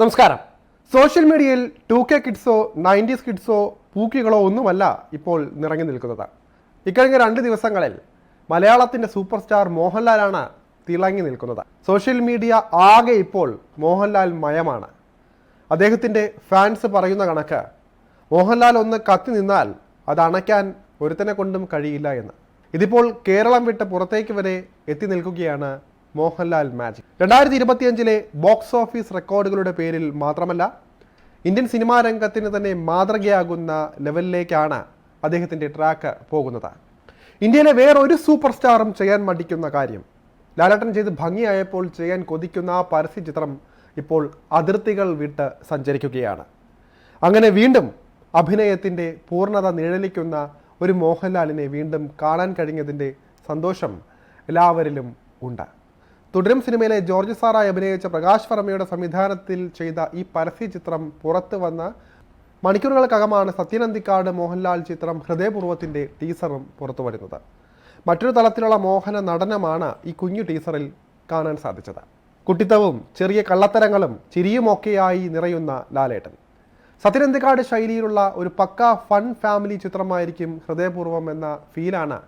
നമസ്കാരം. സോഷ്യൽ മീഡിയയിൽ two K കിഡ്സോ നയന്റീസ് കിഡ്സോ പൂക്കികളോ ഒന്നുമല്ല ഇപ്പോൾ നിറങ്ങി നിൽക്കുന്നത്. ഇക്കഴിഞ്ഞ രണ്ട് ദിവസങ്ങളിൽ മലയാളത്തിന്റെ സൂപ്പർ സ്റ്റാർ മോഹൻലാലാണ് തിളങ്ങി നിൽക്കുന്നത്. സോഷ്യൽ മീഡിയ ആകെ ഇപ്പോൾ മോഹൻലാൽ മയമാണ്. അദ്ദേഹത്തിന്റെ ഫാൻസ് പറയുന്ന കണക്ക് മോഹൻലാൽ ഒന്ന് കത്തി നിന്നാൽ അത് അണയ്ക്കാൻ ഒരുത്തനെ കൊണ്ടും കഴിയില്ല എന്ന്. ഇതിപ്പോൾ കേരളം വിട്ട് പുറത്തേക്ക് വരെ എത്തി നിൽക്കുകയാണ് മോഹൻലാൽ മാജിക്. രണ്ടായിരത്തി ഇരുപത്തിയഞ്ചിലെ ബോക്സ് ഓഫീസ് റെക്കോർഡുകളുടെ പേരിൽ മാത്രമല്ല ഇന്ത്യൻ സിനിമാ രംഗത്തിന് തന്നെ മാതൃകയാകുന്ന ലെവലിലേക്കാണ് അദ്ദേഹത്തിന്റെ ട്രാക്ക് പോകുന്നത്. ഇന്ത്യയിലെ വേറൊരു സൂപ്പർ സ്റ്റാറും ചെയ്യാൻ മടിക്കുന്ന കാര്യം ലാലേട്ടൻ ചെയ്ത് ഭംഗിയായപ്പോൾ ചെയ്യാൻ കൊതിക്കുന്ന ആ പരസ്യ ചിത്രം ഇപ്പോൾ അതിർത്തികൾ വിട്ട് സഞ്ചരിക്കുകയാണ്. അങ്ങനെ വീണ്ടും അഭിനയത്തിന്റെ പൂർണത നിഴലിക്കുന്ന ഒരു മോഹൻലാലിനെ വീണ്ടും കാണാൻ കഴിഞ്ഞതിന്റെ സന്തോഷം എല്ലാവരിലും ഉണ്ട്. തുടരും സിനിമയിലെ ജോർജ് സാറായി അഭിനയിച്ച പ്രകാശ് വർമ്മയുടെ സംവിധാനത്തിൽ ചെയ്ത ഈ പരസ്യ ചിത്രം പുറത്തു വന്ന മണിക്കൂറുകൾക്കകമാണ് സത്യനന്ദിക്കാട് മോഹൻലാൽ ചിത്രം ഹൃദയപൂർവത്തിന്റെ ടീസറും പുറത്തു വരുന്നത്. മറ്റൊരു തലത്തിലുള്ള മോഹന നടനമാണ് ഈ കുഞ്ഞു ടീസറിൽ കാണാൻ സാധിച്ചത്. കുട്ടിത്തവും ചെറിയ കള്ളത്തരങ്ങളും ചിരിയുമൊക്കെയായി നിറയുന്ന ലാലേട്ടൻ. സത്യനന്ദിക്കാട് ശൈലിയിലുള്ള ഒരു പക്ക ഫൺ ഫാമിലി ചിത്രമായിരിക്കും ഹൃദയപൂർവം എന്ന ഫീലാണ്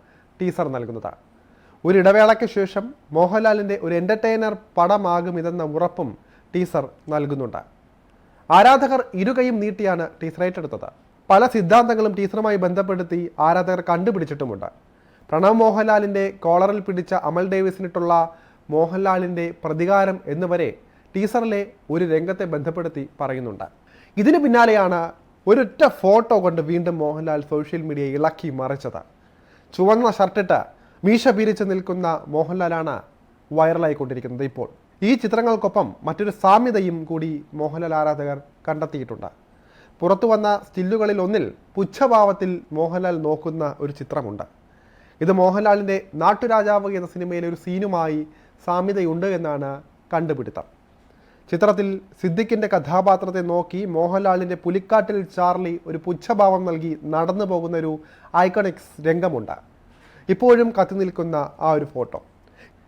ടീസർ നൽകുന്നത്. ഒരു ഇടവേളയ്ക്ക് ശേഷം മോഹൻലാലിന്റെ ഒരു എന്റർടൈനർ പടമാകും ഇതെന്ന ഉറപ്പും ടീസർ നൽകുന്നുണ്ട്. ആരാധകർ ഇരുകൈയും നീട്ടിയാണ് ടീസർ ഏറ്റെടുത്തത്. പല സിദ്ധാന്തങ്ങളും ടീസറുമായി ബന്ധപ്പെടുത്തി ആരാധകർ കണ്ടുപിടിച്ചിട്ടുമുണ്ട്. പ്രണവ് മോഹൻലാലിന്റെ കോളറിൽ പിടിച്ച അമൽ ഡേവിസിനിട്ടുള്ള മോഹൻലാലിന്റെ പ്രതികാരം എന്നുവരെ ടീസറിലെ ഒരു രംഗത്തെ ബന്ധപ്പെടുത്തി പറയുന്നുണ്ട്. ഇതിന് പിന്നാലെയാണ് ഒരൊറ്റ ഫോട്ടോ കൊണ്ട് വീണ്ടും മോഹൻലാൽ സോഷ്യൽ മീഡിയ ഇളക്കി മറിച്ചത്. ചുവന്ന ഷർട്ടിട്ട് മീശ പീരിച്ച് നിൽക്കുന്ന മോഹൻലാലാണ് വൈറലായിക്കൊണ്ടിരിക്കുന്നത് ഇപ്പോൾ. ഈ ചിത്രങ്ങൾക്കൊപ്പം മറ്റൊരു സാമ്യതയും കൂടി മോഹൻലാൽ ആരാധകർ കണ്ടെത്തിയിട്ടുണ്ട്. പുറത്തു വന്ന സ്റ്റില്ലുകളിൽ ഒന്നിൽ പുച്ഛഭാവത്തിൽ മോഹൻലാൽ നോക്കുന്ന ഒരു ചിത്രമുണ്ട്. ഇത് മോഹൻലാലിന്റെ നാട്ടുരാജാവ് എന്ന സിനിമയിലെ ഒരു സീനുമായി സാമ്യതയുണ്ട് എന്നാണ് കണ്ടുപിടുത്തം. ചിത്രത്തിൽ സിദ്ദിഖിന്റെ കഥാപാത്രത്തെ നോക്കി മോഹൻലാലിന്റെ പുലിക്കാട്ടിൽ ചാർലി ഒരു പുച്ഛഭാവം നൽകി നടന്നു പോകുന്ന ഒരു ഐക്കണിക്സ് രംഗമുണ്ട്. ഇപ്പോഴും കത്തി നിൽക്കുന്ന ആ ഒരു ഫോട്ടോ.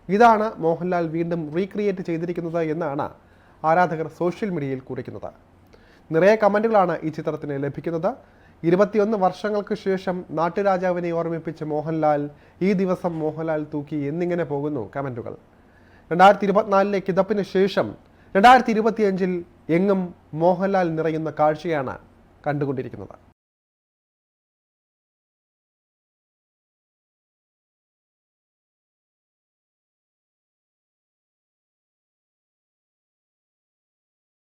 ഇതാണ് മോഹൻലാൽ വീണ്ടും റീക്രിയേറ്റ് ചെയ്തിരിക്കുന്നത് എന്നാണ് ആരാധകർ സോഷ്യൽ മീഡിയയിൽ കുറിക്കുന്നത്. നിറയെ കമന്റുകളാണ് ഈ ചിത്രത്തിന് ലഭിക്കുന്നത്. ഇരുപത്തിയൊന്ന് വർഷങ്ങൾക്ക് ശേഷം നാട്ടുരാജാവിനെ ഓർമ്മിപ്പിച്ച് മോഹൻലാൽ ഈ ദിവസം മോഹൻലാൽ തൂക്കി എന്നിങ്ങനെ പോകുന്നു കമന്റുകൾ രണ്ടായിരത്തി ഇരുപത്തിനാലിലെ കിതപ്പിന് ശേഷം രണ്ടായിരത്തി ഇരുപത്തിയഞ്ചിൽ എങ്ങും മോഹൻലാൽ നിറയുന്ന കാഴ്ചയാണ് കണ്ടുകൊണ്ടിരിക്കുന്നത്.